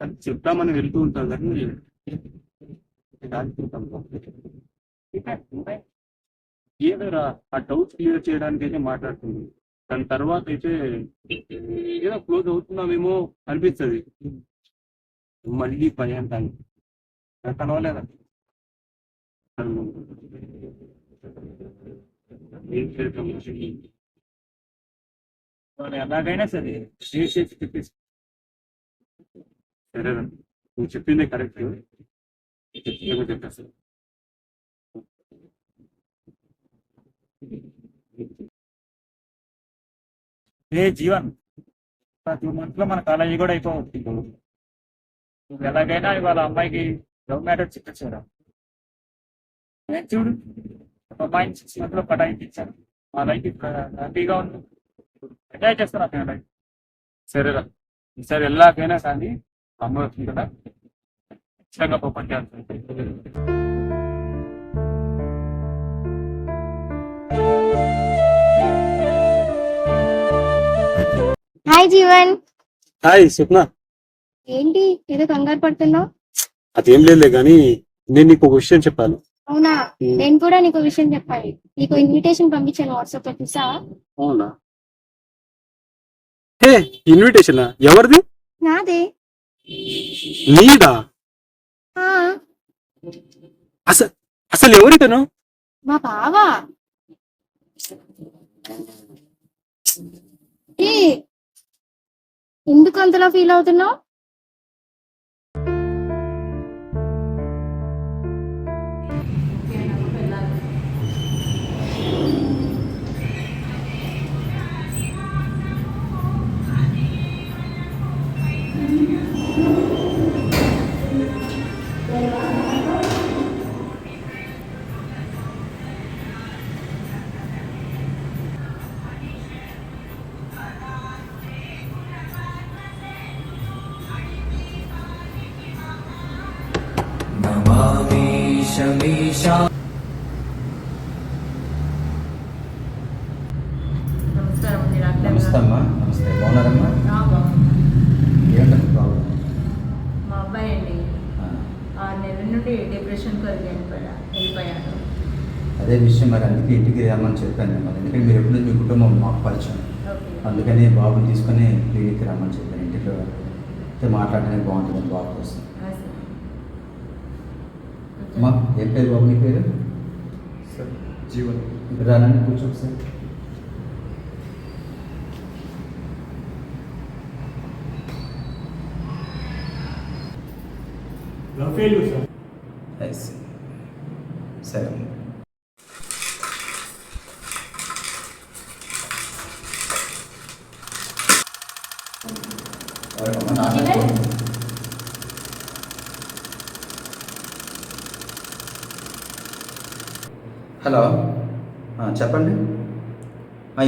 కానీ చెప్తామని వెళ్తూ ఉంటాం కానీ రాజుకుంటాం ఆ డౌట్స్ క్లియర్ చేయడానికి అయితే మాట్లాడుతుంది. దాని తర్వాత అయితే ఏదో క్లోజ్ అవుతున్నామేమో అనిపిస్తుంది. మళ్ళీ పని అంటాను. నాకు కలవలేదా? ఎలాగైనా సరే చెప్పేసి సరే నువ్వు చెప్పిందే కరెక్ట్ ఏమో చెప్పేస్తాను ఏ జీవన్ ప్రతి మంత్లో మన కాలేజీ కూడా అయిపోవచ్చు నువ్వు ఎలాగైనా ఇవాళ అమ్మాయికి లవ్ మ్యాటర్ చెప్పేసారా నేను చూడు? ఒక అమ్మాయిని సిక్స్ మంత్లో పటాయించాను మా లైఫ్ హ్యాపీగా ఉంది. ఎంజాయ్ చేస్తాను అక్కడ సరేరా ఈసారి ఎలాగైనా కానీ అమ్మ వచ్చింది కదా? ఖచ్చితంగా పని హాయ్ జీవన్ హాయ్ స్వప్న ఏంటి? ఏదో కంగారు పడుతున్నావు? అదేం లేదులే కానీ నేను నీకు ఒక విషయం చెప్పాను. అవునా? నేను కూడా నీకు విషయం చెప్పాలి. నీకు ఇన్విటేషన్ పంపించాను వాట్సాప్లో చూసా అవునా? హే ఇన్విటేషన్ ఎవరిది? నాదే. నీదా అసలు అసలు ఎవరితను? మా బావా. ఎందుకు అంతలా ఫీల్ అవుతున్నావు? शमीशा నమస్కారం అండి డాక్టర్ నమస్తే గారు. అమ్మా నమస్తే బాగున్నారమ్మా ఆ, బాగున్నాను. ఏంటంటే ప్రాబ్లం మా అబ్బాయి అండి ఆరు నెలల నుండి డిప్రెషన్కి వెళ్ళిపోయా వెళ్ళిపోయాడు అదే విషయం మరి అందుకే ఇంటికి రమ్మని చెప్పాను మరి ఎందుకంటే మీరు ఎప్పుడు మీ కుటుంబం మాకు పరిచయం ఓకే అందుకని బాబుని తీసుకొని క్లినిక్కి రమ్మని చెప్పాను ఇంటిలో అయితే మాట్లాడడానికి బాగుంటుంది బాబు కోసం ఆ, సరే. అమ్మా ఏం పేరు బాబు నీ పేరు సార్ జీవన్ ఇక్కడ రానండి కూర్చో ఒకసారి లవ్ ఫెయిల్యూర్ సార్ ఎస్ సరే అమ్మా ఎవరమ్మా? నాన్న హలో. చెప్పండి.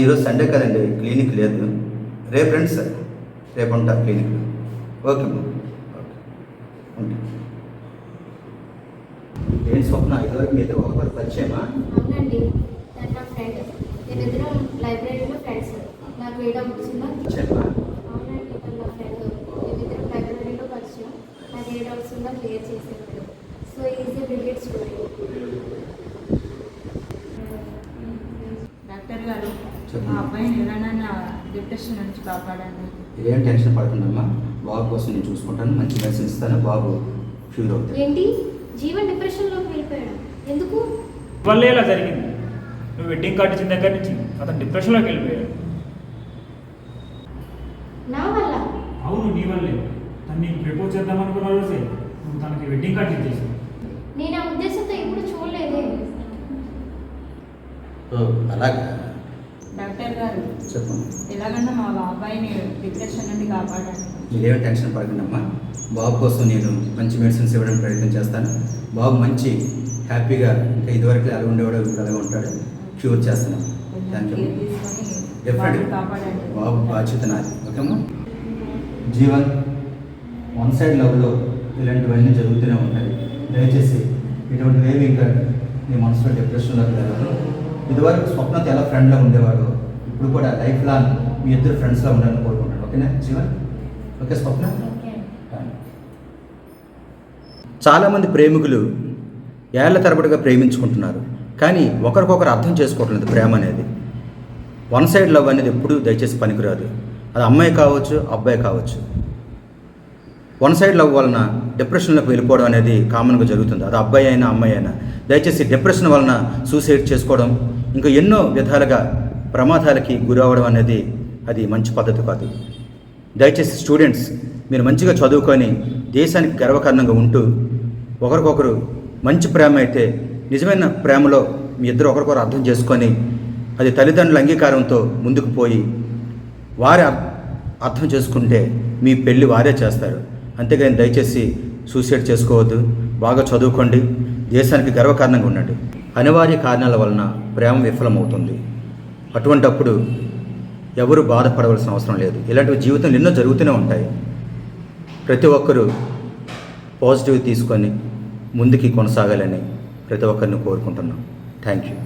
ఈరోజు సండే కదండి క్లినిక్ లేదు. రేపు రండి సార్. రేపు ఉంటా క్లినిక్లో ఓకే ఓకే. ఉంటా. ఏంటి స్వప్న? ఇదివరకు మీతో ఒకరి పరిచయమా? అవునండి. నా ఫ్రెండ్. లైబ్రరీలో ఫ్రెండ్స్. నాకు ఏ డౌట్స్ ఉన్నా పరిచయమా అవునండి తను నా ఫ్రెండ్ మేమిద్దరం లైబ్రరీలో పరిచయం నాకు ఏ డౌట్స్ ఉన్నా క్లియర్ చేసేవాడు so easy brigade story doctor గారు చెప్పండి. మా అబ్బాయిని ఎవరైనా డిప్రెషన్ నుంచి కాపాడండి. ఏం టెన్షన్ పడకండమ్మా. బాబు కోసం నేను చూసుకుంటాను. మంచి మెడిసిన్ ఇస్తాను. బాబు క్యూర్ అవుతాడు. ఏంటి? జీవన్ డిప్రెషన్లోకి వెళ్ళిపోయాడు. ఎందుకు? వల్లే ఇలా జరిగింది? నువ్వు వెడ్డింగ్ కార్డు ఇచ్చిన దగ్గర నుంచి అతను డిప్రెషన్లోకి వెళ్ళిపోయాడు. నా వల్ల? అవును నీ వల్లే. తను నీకు ప్రపోజ్ చేద్దాం అనుకున్న రోజే నువ్వు తనకి వెడ్డింగ్ కార్డు ఇచ్చేసావు. నేను ఆ ఉద్దేశంతో ఎప్పుడు చూడలేదే. ఓ అలాగా. డాక్టర్ గారు చెప్పమ్మా ఎలాగన్నా మా అబ్బాయిని డిప్రెషన్ నుండి కాపాడండి. మీరేం టెన్షన్ పడకండమ్మా. బాబు కోసం నేను మంచి మెడిసిన్స్ ఇవ్వడానికి ప్రయత్నం చేస్తాను. బాబు మంచి హ్యాపీగా ఇంకా ఇదివరకు అలా ఉండేవాడు అలాగే ఉంటాడు. క్యూర్ చేస్తాను. థ్యాంక్ యూ డెఫినెట్ కాపాడండి. బాబు బాధ్యత నాది. ఓకేమ్మా? జీవన్ వన్ సైడ్ లవ్లో ఇలాంటివన్నీ జరుగుతూనే ఉంటాయి. దయచేసి ఇటువంటివేవి ఇంకా నీ మనసులో డిప్రెషన్లోకి వెళ్ళదు ఇదివరకు స్వప్నతో ఎలా ఫ్రెండ్లో ఉండేవాడు? ఇప్పుడు కూడా లైఫ్ లాంగ్ మీ ఇద్దరు ఫ్రెండ్స్లో ఉండాలని కోరుకుంటాను ఓకేనా జీవన్? ఓకే స్వప్న? చాలామంది ప్రేమికులు ఏళ్ళ తరబడిగా ప్రేమించుకుంటున్నారు. కానీ ఒకరికొకరు అర్థం చేసుకోవటం లేదు ప్రేమ అనేది. వన్ సైడ్ లవ్ అనేది ఎప్పుడూ దయచేసి పనికిరాదు. అది అమ్మాయి కావచ్చు అబ్బాయి కావచ్చు. వన్ సైడ్ లవ్ వలన డిప్రెషన్లోకి వెళ్ళిపోవడం అనేది కామన్గా జరుగుతుంది. అది అబ్బాయి అయినా అమ్మాయి అయినా. దయచేసి డిప్రెషన్ వలన సూసైడ్ చేసుకోవడం. ఇంకా ఎన్నో విధాలుగా ప్రమాదాలకి గురవడం అనేది అది మంచి పద్ధతి కాదు. దయచేసి స్టూడెంట్స్ మీరు మంచిగా చదువుకొని దేశానికి గర్వకారణంగా ఉంటూ ఒకరికొకరు మంచి ప్రేమ అయితే నిజమైన ప్రేమలో మీ ఇద్దరు ఒకరికొకరు అర్థం చేసుకొని అది తల్లిదండ్రుల అంగీకారంతో ముందుకు పోయి వారే అర్థం చేసుకుంటే మీ పెళ్ళి వారే చేస్తారు. అంతేగాని దయచేసి సూసైడ్ చేసుకోవద్దు. బాగా చదువుకోండి. దేశానికి గర్వకారణంగా ఉండండి. అనివార్య కారణాల వలన ప్రేమ విఫలమవుతుంది. అటువంటప్పుడు ఎవరు బాధపడవలసిన అవసరం లేదు. ఇలాంటి జీవితంలో ఎన్నో జరుగుతూనే ఉంటాయి. ప్రతి ఒక్కరూ పాజిటివ్ తీసుకొని ముందుకి కొనసాగాలని ప్రతి ఒక్కరిని కోరుకుంటున్నాం. Thank you.